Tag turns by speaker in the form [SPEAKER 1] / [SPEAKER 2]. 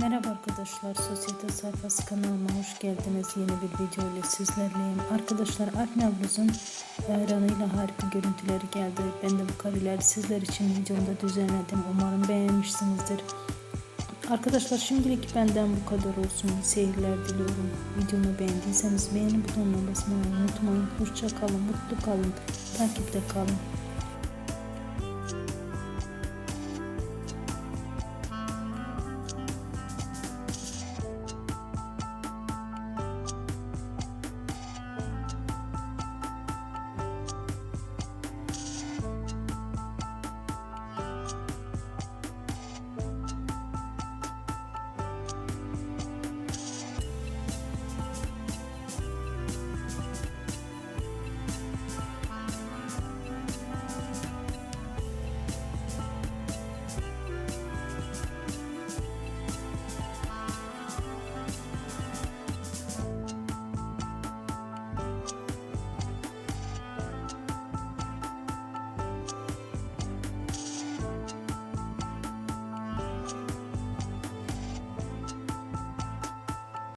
[SPEAKER 1] Merhaba arkadaşlar, Sosyete Sayfası kanalıma hoş geldiniz. Yeni bir video ile sizlerleyim. Arkadaşlar Alp Navruz'un hayranıyla e, harika görüntüleri geldi. Ben de bu kareleri sizler için videomda düzenledim. Umarım beğenmişsinizdir. Arkadaşlar şimdilik benden bu kadar olsun. Seyirler diliyorum. Videomu beğendiyseniz beğeni butonuna basmayı unutmayın. Hoşça kalın, mutlu kalın, takipte kalın.